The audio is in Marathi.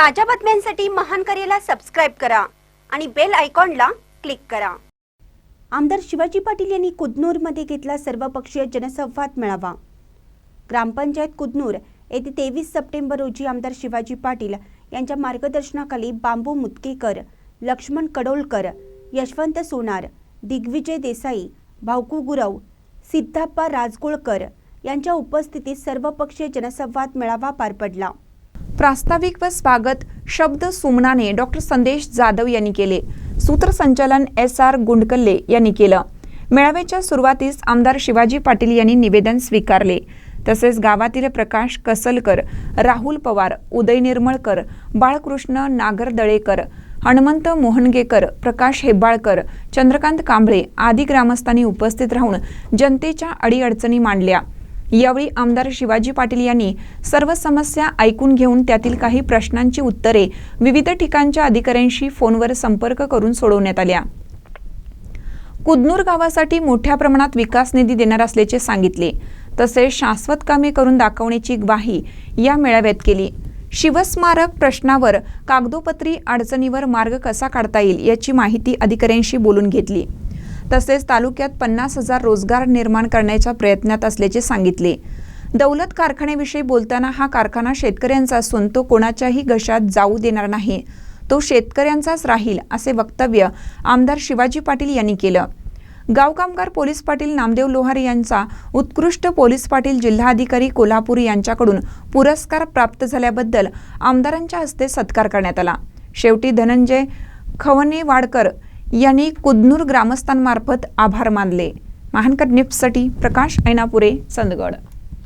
ताज्या बातम्यांसाठी महान करेला सबस्क्राईब करा आणि बेल आयकॉनला क्लिक करा. आमदार शिवाजी पाटील यांनी कुदनूरमध्ये घेतला सर्वपक्षीय जनसंवाद मेळावा. ग्रामपंचायत कुदनूर येथे तेवीस सप्टेंबर रोजी आमदार शिवाजी पाटील यांच्या मार्गदर्शनाखाली बांबू मुतकेकर लक्ष्मण कडोलकर यशवंत सोनार दिग्विजय देसाई भाऊकू गुरव सिद्धाप्पा राजगोळकर यांच्या उपस्थितीत सर्वपक्षीय जनसंवाद मेळावा पार पडला. प्रास्ताविक व स्वागत शब्द सुमनाने डॉक्टर संदेश जाधव यांनी केले. सूत्रसंचालन एस आर गुंडकल्ले यांनी केलं. मेळाव्याच्या सुरुवातीस आमदार शिवाजी पाटील यांनी निवेदन स्वीकारले. तसेच गावातील प्रकाश कसलकर राहुल पवार उदय निर्मळकर बाळकृष्ण नागरदळेकर हनुमंत मोहनगेकर प्रकाश हेब्बाळकर चंद्रकांत कांबळे आदी ग्रामस्थांनी उपस्थित राहून जनतेच्या अडीअडचणी मांडल्या. यावेळी आमदार शिवाजी पाटील यांनी सर्व समस्या ऐकून घेऊन त्यातील काही प्रश्नांची उत्तरे विविध ठिकाणच्या अधिकाऱ्यांशी फोनवर संपर्क करून सोडवण्यात आल्या. कुदनूर गावासाठी मोठ्या प्रमाणात विकास निधी देणार असल्याचे सांगितले. तसेच शाश्वत कामे करून दाखवण्याची ग्वाही या मेळाव्यात केली. शिवस्मारक प्रश्नावर कागदोपत्री अडचणीवर मार्ग कसा काढता येईल याची माहिती अधिकाऱ्यांशी बोलून घेतली. तसेच तालुक्यात पन्नास हजार रोजगार निर्माण करण्याच्या प्रयत्नात असल्याचे सांगितले. दौलत कारखान्याविषयी बोलताना हा कारखाना शेतकऱ्यांचा असून तो कोणाच्याही घशात जाऊ देणार नाही. तो शेतकऱ्यांचाच राहील असे वक्तव्य आमदार शिवाजी पाटील यांनी केलं. गाव कामगार पोलीस पाटील नामदेव लोहार यांचा उत्कृष्ट पोलीस पाटील जिल्हाधिकारी कोल्हापूर यांच्याकडून पुरस्कार प्राप्त झाल्याबद्दल आमदारांच्या हस्ते सत्कार करण्यात आला. शेवटी धनंजय खवनेवाडकर यांनी कुदनूर ग्रामस्थांमार्फत आभार मानले. महानकर निफ्टसाठी प्रकाश ऐनापुरे चंदगड.